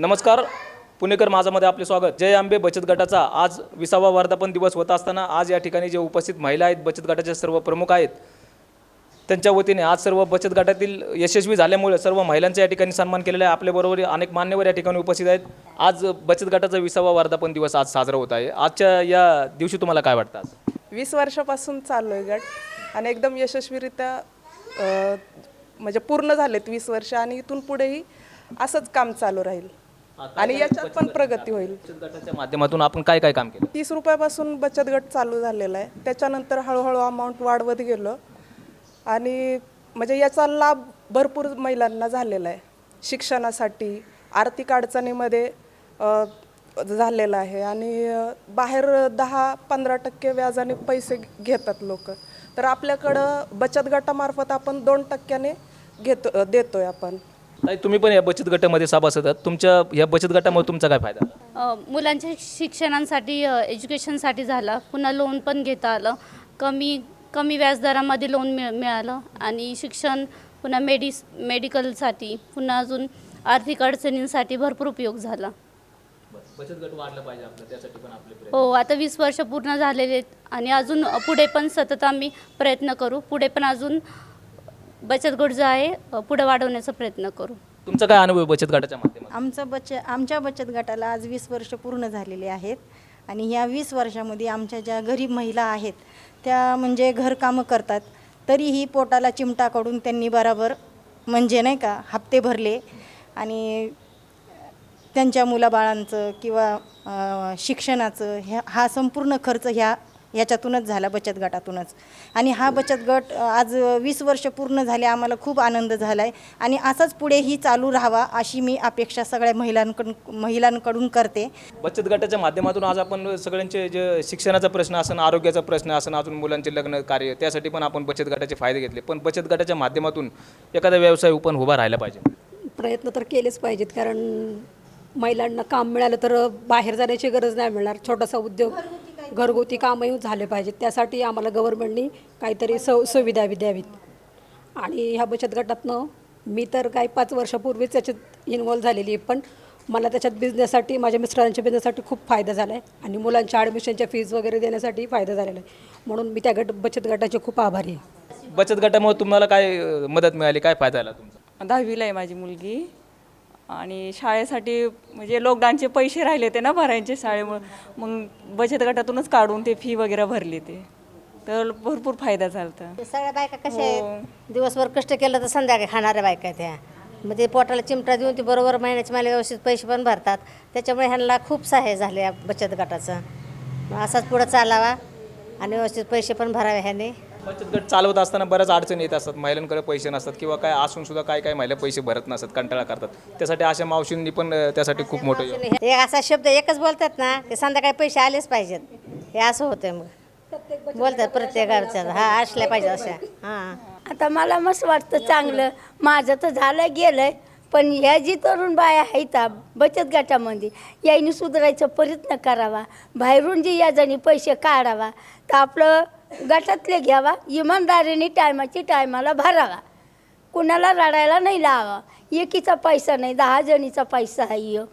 नमस्कार. पुणेकर माझामध्ये आपले स्वागत. जय आंबे बचत गटाचा आज विसावा वर्धापन दिवस होत असताना आज या ठिकाणी जे उपस्थित महिला आहेत बचत गटाचे सर्व प्रमुख आहेत त्यांच्या वतीने आज सर्व बचत गटातील यशस्वी झाल्यामुळे सर्व महिलांचा या ठिकाणी सन्मान केलेला आहे. आपल्याबरोबर अनेक मान्यवर या ठिकाणी उपस्थित आहेत. आज बचत गटाचा विसावा वर्धापन दिवस आज साजरा होत आहे. आजच्या या दिवशी तुम्हाला काय वाटतं आज? वीस वर्षापासून चाललो आहे गट आणि एकदम यशस्वीरित्या म्हणजे पूर्ण झालेत वीस वर्ष आणि इथून पुढेही असंच काम चालू राहील. आणि याच्यात पण प्रगती होईल. बचत गटाच्या माध्यमातून आपण काय काय काम केलं? तीस रुपयापासून बचत गट चालू झालेला आहे. त्याच्यानंतर हळूहळू अमाऊंट वाढवत गेलं. आणि म्हणजे याचा लाभ भरपूर महिलांना झालेला आहे. शिक्षणासाठी आर्थिक अडचणीमध्ये झालेला आहे. आणि बाहेर दहा पंधरा टक्के व्याजाने पैसे घेतात लोक. तर आपल्याकडं बचत गटामार्फत आपण दोन टक्क्याने घेतो देतोय आपण. ताई तुम्ही पण या बचत गटामध्ये सभासद आहात तुमच्या या बचत गटामुळे तुमचा काय फायदा? झाला? अ, मुलांच्या शिक्षणासाठी अ, एज्युकेशनसाठी झाला. पुन्हा लोन पण घेता आलं. कमी कमी व्याजदरामध्ये लोन मिळ मिळालं. आणि शिक्षण पुन्हा मेडिस मेडिकलसाठी पुन्हा अजून आर्थिक अडचणींसाठी भरपूर उपयोग झाला. बचत गट वाढला पाहिजे आपलं त्यासाठी पण आपले हो आता वीस वर्ष पूर्ण झालेले आहेत. आणि अजून पुढे पण सतत आम्ही प्रयत्न करू. पुढे पण अजून बचत गट जो आहे पुढे वाढवण्याचा प्रयत्न करू. तुमचा काय अनुभव आहे बचत गटाच्या माध्यमातून? आमचं बच आमच्या बचत गटाला आज वीस वर्ष पूर्ण झालेली आहेत आणि ह्या वीस वर्षामध्ये आमच्या ज्या गरीब महिला आहेत त्या म्हणजे घरकामं करतात तरीही पोटाला चिमटाकडून त्यांनी बराबर म्हणजे नाही का हप्ते भरले आणि त्यांच्या मुलाबाळांचं किंवा अ, शिक्षणाचं ह्या हा संपूर्ण खर्च ह्या ह्याच्यातूनच झाला बचत गटातूनच. आणि हा बचत गट आज वीस वर्ष पूर्ण झाले आम्हाला खूप आनंद झाला आहे आणि असाच पुढेही चालू राहावा अशी मी अपेक्षा सगळ्या महिलांकडून महिलांकडून करते. बचत गटाच्या माध्यमातून आज आपण सगळ्यांचे जे शिक्षणाचा प्रश्न असेल आरोग्याचा प्रश्न असेल अजून मुलांचे लग्न कार्य त्यासाठी पण आपण बचत गटाचे फायदे घेतले. पण बचत गटाच्या माध्यमातून एखादा व्यवसाय पण उभा राहायला पाहिजे. प्रयत्न तर केलेच पाहिजेत कारण महिलांना काम मिळालं तर बाहेर जाण्याची गरज नाही मिळणार. छोटासा उद्योग घरगुती कामही झाले पाहिजेत. त्यासाठी आम्हाला गव्हर्नमेंटनी काहीतरी सव सुविधा द्यावीत. आणि ह्या बचत गटातनं मी तर काही पाच वर्षापूर्वीच त्याच्यात इन्वॉल्व झालेली आहे. पण मला त्याच्यात बिझनेससाठी माझ्या मिस्टरांच्या बिझनेससाठी खूप फायदा झाला आहे आणि मुलांच्या ॲडमिशनच्या फीज वगैरे देण्यासाठी फायदा झालेला आहे. म्हणून मी त्या गट बचत गटाचे खूप आभारी आहे. बचत गटामुळे तुम्हाला काय मदत मिळाली? काय फायदा झाला तुमचा? दहावीला आहे माझी मुलगी. आणि शाळेसाठी म्हणजे लॉकडाऊनचे पैसे राहिले ते ना भरायचे शाळेमुळं. मग बचत गटातूनच काढून ते फी वगैरे भरली ते. तर भरपूर फायदा झाला ते सगळ्या बायका कशा आहेत? दिवसभर कष्ट केलं तर संध्याकाळी खाणाऱ्या बायका आहेत त्या. मग ते पोटाला चिमटा देऊन ते बरोबर महिन्याचे मला व्यवस्थित पैसे पण भरतात. त्याच्यामुळे ह्यांना खूप सहाय्य झाले या बचत गटाचं. मग असाच पुढं चालावा आणि व्यवस्थित पैसे पण भरावे ह्याने. बचत गट चालवत असताना बऱ्याच अडचणी येत असतात. महिलांकडे पैसे नसतात किंवा काय असून सुद्धा काय काय महिला पैसे भरत नसतात कंटाळा करतात. त्यासाठी अशा मावशींनी पण अं, त्यासाठी खूप मोठं योगदान हे असा शब्द एकच बोलतात ना ते संध्याकाळी पैसे आलेच पाहिजेत. हे असं होतंय मग. बोलतात प्रत्येक गावच्यात हा असल्या पाहिजे अशा. हां. आता मला मस्त वाटतं चांगलं. माझं तर झालं गेलंय. पण ह्या जी तरुण बाया आहेत आ, बचत गटामध्ये याने सुधारायचा प्रयत्न करावा. बाहेरून जी याजाने पैसे काढावा. तर आपलं गटातले घ्यावा इमानदारीने टायमाची टायमाला भरावा. कुणाला रडायला नाही लावा. एकीचा पैसा नाही दहा जणीचा पैसा आहे यो.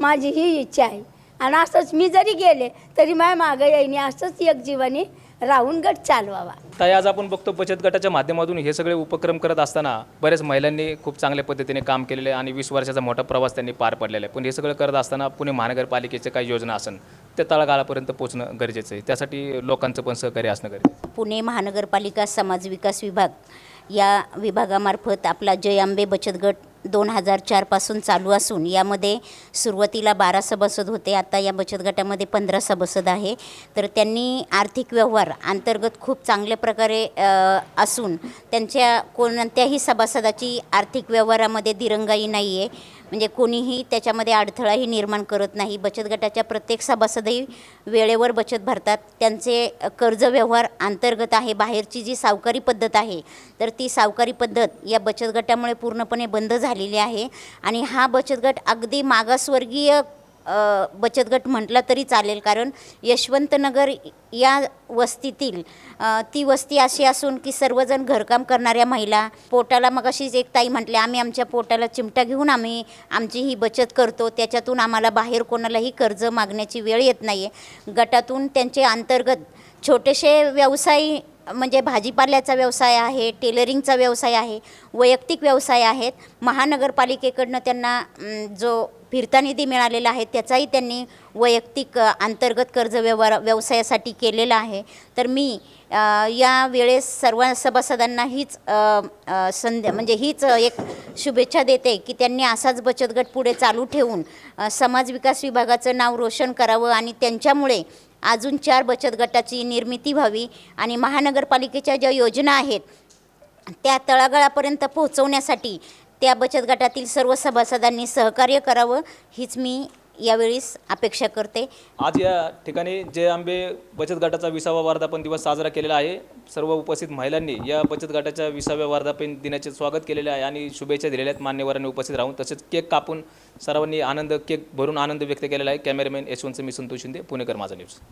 माझी ही इच्छा आहे. आणि असंच मी जरी गेले तरी माझ्या मागं येईने. असंच एक जीवाने राहून गट चालवावा. ताई आज आपण बघतो बचत गटाच्या माध्यमातून हे सगळे उपक्रम करत असताना बऱ्याच महिलांनी खूप चांगल्या पद्धतीने काम केलेलं आहे आणि वीस वर्षाचा मोठा प्रवास त्यांनी पार पडलेला आहे. पण हे सगळं करत असताना पुणे महानगरपालिकेच्या काही योजना असन त्या तळागाळापर्यंत पोहोचणं गरजेचं आहे. त्यासाठी लोकांचं पण सहकार्य असणं गरजेचं आहे. पुणे महानगरपालिका समाज विकास विभाग या विभागामार्फत आपला जय आंबे बचत गट दोन हजार चारपासून चालू असून यामध्ये सुरुवातीला बारा सभासद होते आता या बचत गटामध्ये पंधरा सभासद आहे. तर त्यांनी आर्थिक व्यवहार अंतर्गत खूप चांगल्या प्रकारे अ, असून त्यांच्या कोणत्याही सभासदाची आर्थिक व्यवहारामध्ये दिरंगाई नाही आहे म्हणजे कोणीही त्याच्यामध्ये अडथळाही निर्माण करत नाही. बचत गटाच्या प्रत्येक सभासदही वेळेवर बचत भरतात. त्यांचे कर्ज व्यवहार अंतर्गत आहे. बाहेरची जी सावकारी पद्धत आहे तर ती सावकारी पद्धत या बचत गटामुळे पूर्णपणे बंद झालेली आहे. आणि हा बचत गट अगदी मागासवर्गीय बचत गट म्हटला तरी चालेल. कारण यशवंतनगर या वस्तीतील ती वस्ती अशी असून की सर्वजण घरकाम करणाऱ्या महिला पोटाला मग अशीच एक ताई म्हटले आम्ही आमच्या पोटाला चिमटा घेऊन आम्ही आमची ही बचत करतो. त्याच्यातून आम्हाला बाहेर कोणालाही कर्ज मागण्याची वेळ येत नाही आहे गटातून त्यांचे अंतर्गत छोटेसे व्यवसाय म्हणजे भाजीपाल्याचा व्यवसाय आहे टेलरिंगचा व्यवसाय आहे वैयक्तिक व्यवसाय आहेत. महानगरपालिकेकडनं त्यांना जो फिरता निधी मिळालेला आहे त्याचाही त्यांनी वैयक्तिक अंतर्गत कर्ज व्यवहार व्यवसायासाठी केलेला आहे. तर मी या वेळेस सर्व सभासदांना हीच संध्या म्हणजे हीच एक शुभेच्छा देते की त्यांनी असाच बचत गट पुढे चालू ठेवून समाज विकास विभागाचं नाव रोशन करावं आणि त्यांच्यामुळे अजून चार बचत गटाची निर्मिती व्हावी आणि महानगरपालिकेच्या ज्या योजना आहेत त्या तळागाळापर्यंत पोहोचवण्यासाठी त्या बचत गटातील सर्व सभासदांनी सहकार्य करावं हीच मी यावेळीस अपेक्षा करते. आज या ठिकाणी जय आंबे बचत गटाचा विसावा वर्धापन दिवस साजरा केलेला आहे. सर्व उपस्थित महिलांनी या बचत गटाच्या विसाव्या वर्धापन दिनाचे स्वागत केलेले आहे आणि शुभेच्छा दिलेल्या आहेत मान्यवरांनी उपस्थित राहून. तसेच केक कापून सर्वांनी आनंद केक भरून आनंद व्यक्त केलेला आहे. कॅमेरामॅन यशवंत मी संतोष शिंदे पुणेकर माझा न्यूज.